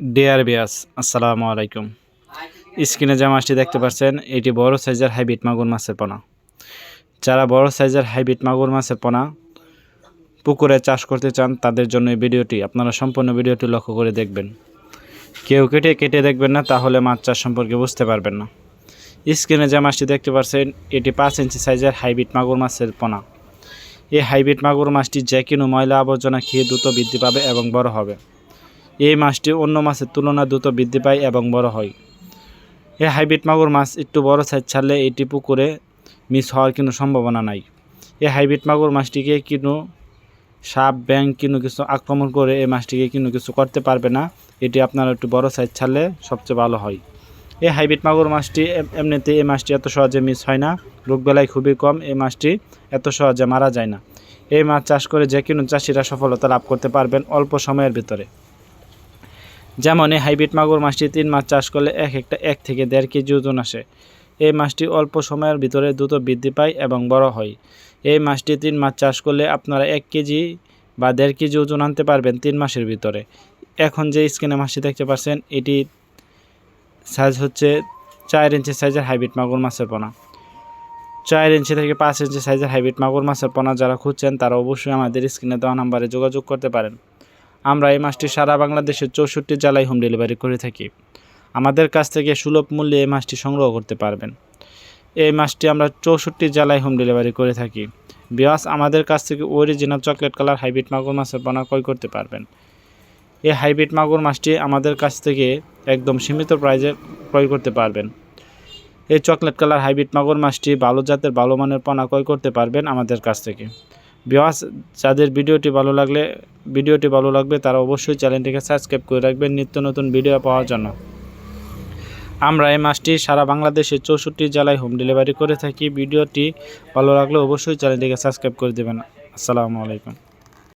Deer বিয়াস আসসালামু আলাইকুম। স্ক্রিনে যে মাছটি দেখতে পাচ্ছেন, এটি বড় সাইজের হাইব্রিড মাগুর মাছের পোনা। যারা বড় সাইজের হাইব্রিড মাগুর মাছের পোনা পুকুরে চাষ করতে চান, তাদের জন্য এই ভিডিওটি, আপনারা সম্পূর্ণ ভিডিওটি লক্ষ্য করে দেখবেন। কেউ কেটে কেটে দেখবেন না, তাহলে মাছ চাষ সম্পর্কে বুঝতে পারবেন না। স্ক্রিনে যে মাছটি দেখতে পাচ্ছেন, এটি পাঁচ ইঞ্চি সাইজের হাইব্রিড মাগুর মাছের পোনা। এই হাইব্রিড মাগুর মাছটি যে কোনো ময়লা আবর্জনা খেয়ে দ্রুত বৃদ্ধি পাবে এবং বড় হবে। এই মাছটি অন্য মাছের তুলনায় দ্রুত বৃদ্ধি পায় এবং বড় হয়। এই হাইব্রিড মাগুর মাছ একটু বড় সাইজ ছাড়লে এটি পুকুরে মিস হওয়ার কোনো সম্ভাবনা নাই। এই হাইব্রিড মাগুর মাছটিকে কোনো সাপ ব্যাং কোনো কিছু আক্রমণ করে এই মাছটিকে কোনো কিছু করতে পারবে না। এটি আপনারা একটু বড় সাইজ ছাড়লে সবচেয়ে ভালো হয়। এই হাইব্রিড মাগুর মাছটি এমনিতে এই মাছটি এত সহজে মিস হয় না। রোগবেলায় খুবই কম এই মাছটি এত সহজে মারা যায় না। এই মাছ চাষ করে যে কোনো চাষিরা সফলতা লাভ করতে পারবেন অল্প সময়ের ভিতরে। যেমন এই হাইব্রিড মাগুর মাছটি তিন মাছ চাষ করলে এক একটা এক থেকে দেড় কেজি ওজন আসে। এই মাছটি অল্প সময়ের ভিতরে দ্রুত বৃদ্ধি পায় এবং বড় হয়। এই মাছটি তিন মাছ চাষ করলে আপনারা এক কেজি বা দেড় কেজি ওজন আনতে পারবেন তিন মাসের ভিতরে। এখন যে স্ক্রিনে মাছটি দেখতে পাচ্ছেন, এটি সাইজ হচ্ছে চার ইঞ্চি সাইজের হাইব্রিড মাগুর মাছের পোনা। চার ইঞ্চি থেকে পাঁচ ইঞ্চি সাইজের হাইব্রিড মাগুর মাছের পোনা যারা খুঁজছেন, তারা অবশ্যই আমাদের স্ক্রিনে দেওয়া নাম্বারে যোগাযোগ করতে পারেন। আমরা এই মাছটি সারা বাংলাদেশের চৌষট্টি জেলায় হোম ডেলিভারি করে থাকি। আমাদের কাছ থেকে সুলভ মূল্যে এই মাছটি সংগ্রহ করতে পারবেন। এই মাছটি আমরা চৌষট্টি জেলায় হোম ডেলিভারি করে থাকি। বিয়াস, আমাদের কাছ থেকে অরিজিনাল চকলেট কালার হাইব্রিড মাগুর মাছের পোনা ক্রয় করতে পারবেন। এই হাইব্রিড মাগুর মাছটি আমাদের কাছ থেকে একদম সীমিত প্রাইজে ক্রয় করতে পারবেন। এই চকলেট কালার হাইব্রিড মাগুর মাছটি ভালো জাতের, ভালো মানের পোনা ক্রয় করতে পারবেন আমাদের কাছ থেকে। বিয়াস যাদের ভিডিওটি ভালো লাগলে, ভিডিওটি ভালো লাগবে, তারা অবশ্যই চ্যানেলটিকে সাবস্ক্রাইব করে রাখবেন নিত্য নতুন ভিডিও পাওয়ার জন্য। আমরা এই মাসটি সারা বাংলাদেশে চৌষট্টি জেলায় হোম ডেলিভারি করে থাকি। ভিডিওটি ভালো লাগলে অবশ্যই চ্যানেলটিকে সাবস্ক্রাইব করে দেবেন। আসসালামু আলাইকুম।